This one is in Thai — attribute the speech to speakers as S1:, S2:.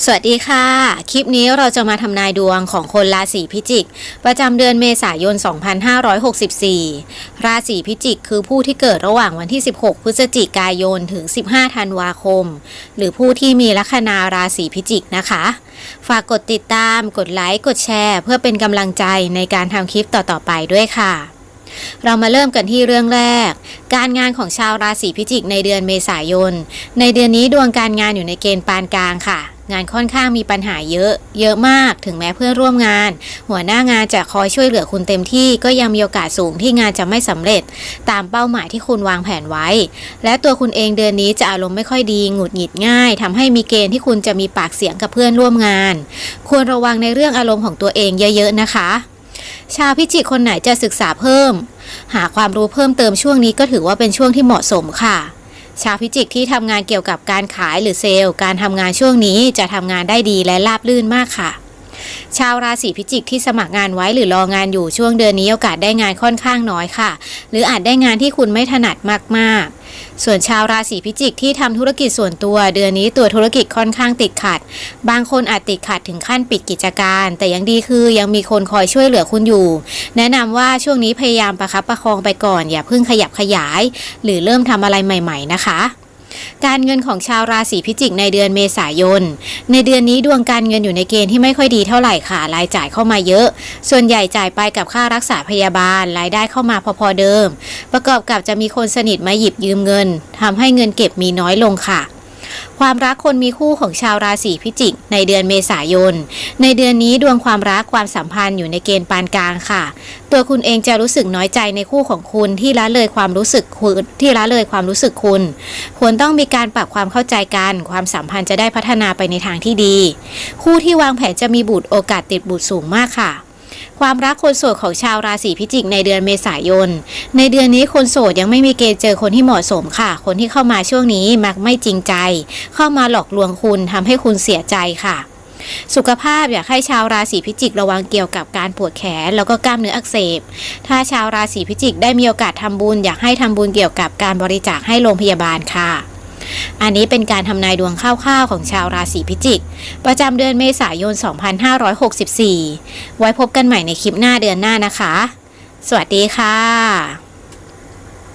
S1: สวัสดีค่ะ คลิปนี้เราจะมาทำนายดวงของคนราศีพิจิก ประจำเดือนเมษายน 2564 ราศีพิจิก คือผู้ที่เกิดระหว่างวันที่ 16 พฤศจิกายน ถึง 15 ธันวาคม หรือผู้ที่มีลัคนาราศีพิจิกนะคะ ฝากกดติดตาม กดไลค์ กดแชร์ เพื่อเป็นกำลังใจในการทำคลิปต่อๆไปด้วยค่ะเรามาเริ่มกันที่เรื่องแรก การงานของชาวราศีพิจิกในเดือนเมษายน ในเดือนนี้ดวงการงานอยู่ในเกณฑ์ปานกลางค่ะ งานค่อนข้างมีปัญหาเยอะ เยอะมาก ถึงแม้เพื่อนร่วมงาน หัวหน้างานจะคอยช่วยเหลือคุณเต็มที่ ก็ยังมีโอกาสสูงที่งานจะไม่สำเร็จ ตามเป้าหมายที่คุณวางแผนไว้ และตัวคุณเองเดือนนี้จะอารมณ์ไม่ค่อยดี หงุดหงิดง่ายทำให้มีเกณฑ์ที่คุณจะมีปากเสียงกับเพื่อนร่วมงาน ควรระวังในเรื่องอารมณ์ของตัวเองเยอะ ๆ นะคะ ชาวพิจิกคนไหนจะศึกษาเพิ่ม หาความรู้เพิ่มเติมช่วงนี้ก็ถือว่าเป็นช่วงที่เหมาะสมค่ะ ชาวพิจิกที่ทำงานเกี่ยวกับการขายหรือเซลล์ การทำงานช่วงนี้จะทำงานได้ดีและราบรื่นมากค่ะ ชาวราศีพิจิกที่สมัครงานไว้หรือรองานอยู่ช่วงเดือนนี้โอกาสได้งานค่อนข้างน้อยค่ะ หรืออาจได้งานที่คุณไม่ถนัดมากๆ ส่วนชาวราศีพิจิกที่ทำธุรกิจส่วนตัว เดือนนี้ตัวธุรกิจค่อนข้างติดขัด บางคนอาจติดขัดถึงขั้นปิดกิจการ แต่ยังดีคือยังมีคนคอยช่วยเหลือคุณอยู่ แนะนำว่าช่วงนี้พยายามประคับประคองไปก่อน อย่าเพิ่งขยับขยาย หรือเริ่มทำอะไรใหม่ ๆ นะคะ การเงินของชาวราศีพิจิกในเดือนเมษายน ในเดือนนี้ดวงการเงินอยู่ในเกณฑ์ที่ไม่ค่อยดีเท่าไหร่ค่ะ รายจ่ายเข้ามาเยอะ ส่วนใหญ่จ่ายไปกับค่ารักษาพยาบาล รายได้เข้ามาพอๆเดิม ประกอบกับจะมีคนสนิทมาหยิบยืมเงินทำให้เงินเก็บมีน้อยลงค่ะ ความรักคนมีคู่ของชาวราศีพิจิก ในเดือนเมษายน ในเดือนนี้ดวงความรักความสัมพันธ์อยู่ในเกณฑ์ปานกลางค่ะ ตัวคุณเองจะรู้สึกน้อยใจในคู่ของคุณที่ละเลยความรู้สึกคุณที่ละเลยความรู้สึกคุณ ควรต้องมีการปรับความเข้าใจกัน ความสัมพันธ์จะได้พัฒนาไปในทางที่ดี คู่ที่วางแผนจะมีบุตรโอกาสติดบุตรสูงมากค่ะ ความรักคนโสดของชาวราศีพิจิกในเดือนเมษายน ในเดือนนี้คนโสดยังไม่มีเกณฑ์เจอคนที่เหมาะสมค่ะ คนที่เข้ามาช่วงนี้มักไม่จริงใจ เข้ามาหลอกลวงคุณทำให้คุณเสียใจค่ะ สุขภาพอยากให้ชาวราศีพิจิกระวังเกี่ยวกับการปวดแขนแล้วก็กล้ามเนื้ออักเสบ ถ้าชาวราศีพิจิกได้มีโอกาสทำบุญอยากให้ทำบุญเกี่ยวกับการบริจาคให้โรงพยาบาลค่ะ อันนี้เป็นการทำนายดวงคร่าวๆของชาวราศีพิจิก ประจำเดือนเมษายน 2564 ไว้พบกันใหม่ในคลิปหน้าเดือนหน้านะคะ สวัสดีค่ะ